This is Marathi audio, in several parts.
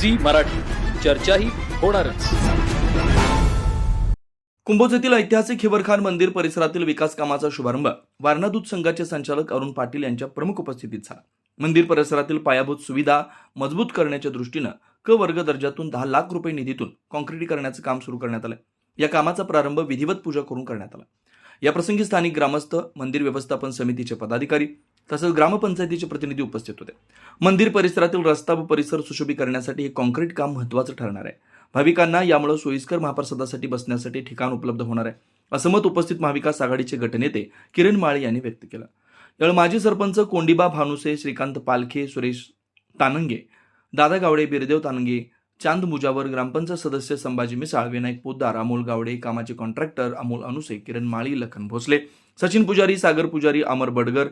झी मराठी. चर्चाही होणारच. कुंभोज येथील ऐतिहासिक हिवरखान मंदिर परिसरातील विकास कामाचा शुभारंभ वारणा दूध संघाचे संचालक अरुण पाटील यांच्या प्रमुख उपस्थितीत झाला. मंदिर परिसरातील पायाभूत सुविधा मजबूत करण्याच्या दृष्टीनं क वर्ग दर्जातून दहा लाख रुपये निधीतून कॉन्क्रीटीकरणाचं काम सुरू करण्यात आलं. या कामाचा प्रारंभ विधिवत पूजा करून करण्यात आला. या प्रसंगी स्थानिक ग्रामस्थ मंदिर व्यवस्थापन समितीचे पदाधिकारी तसंच ग्रामपंचायतीचे प्रतिनिधी उपस्थित होते. मंदिर परिसरातील रस्ता व परिसर सुशोभीकरणासाठी हे कॉन्क्रीट काम महत्वाचं ठरणार आहे. भाविकांना यामुळे सोयीस्कर महाप्रसादासाठी बसण्यासाठी ठिकाण उपलब्ध होणार आहे. असं मत उपस्थित महाविकास आघाडीचे गटनेते किरण माळे यांनी व्यक्त केलं. यावेळी माजी सरपंच कोंडिबा भानुसे श्रीकांत पालखे सुरेश तानंगे दादा गावडे बिरदेव तानंगे चांद मुजावर ग्रामपंचायत सदस्य संभाजी मिसाळ विनायक पोद्दार अमोल गावडे कामाचे कॉन्ट्रॅक्टर अमोल अनुसे किरण माळी लखन भोसले सचिन पुजारी सागर पुजारी अमर बडगर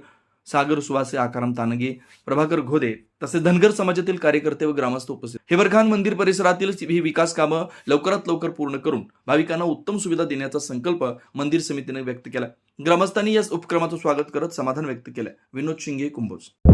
सागर सुवासे आकाराम तानगे प्रभाकर घोदे तसेच धनगर समाजातील कार्यकर्ते व ग्रामस्थ उपस्थित. हेवरखान मंदिर परिसरातील ही विकास कामं लवकरात लवकर पूर्ण करून भाविकांना उत्तम सुविधा देण्याचा संकल्प मंदिर समितीने व्यक्त केला. ग्रामस्थांनी या उपक्रमाचं स्वागत करत समाधान व्यक्त केलं. विनोद शिंगे कुंभोज.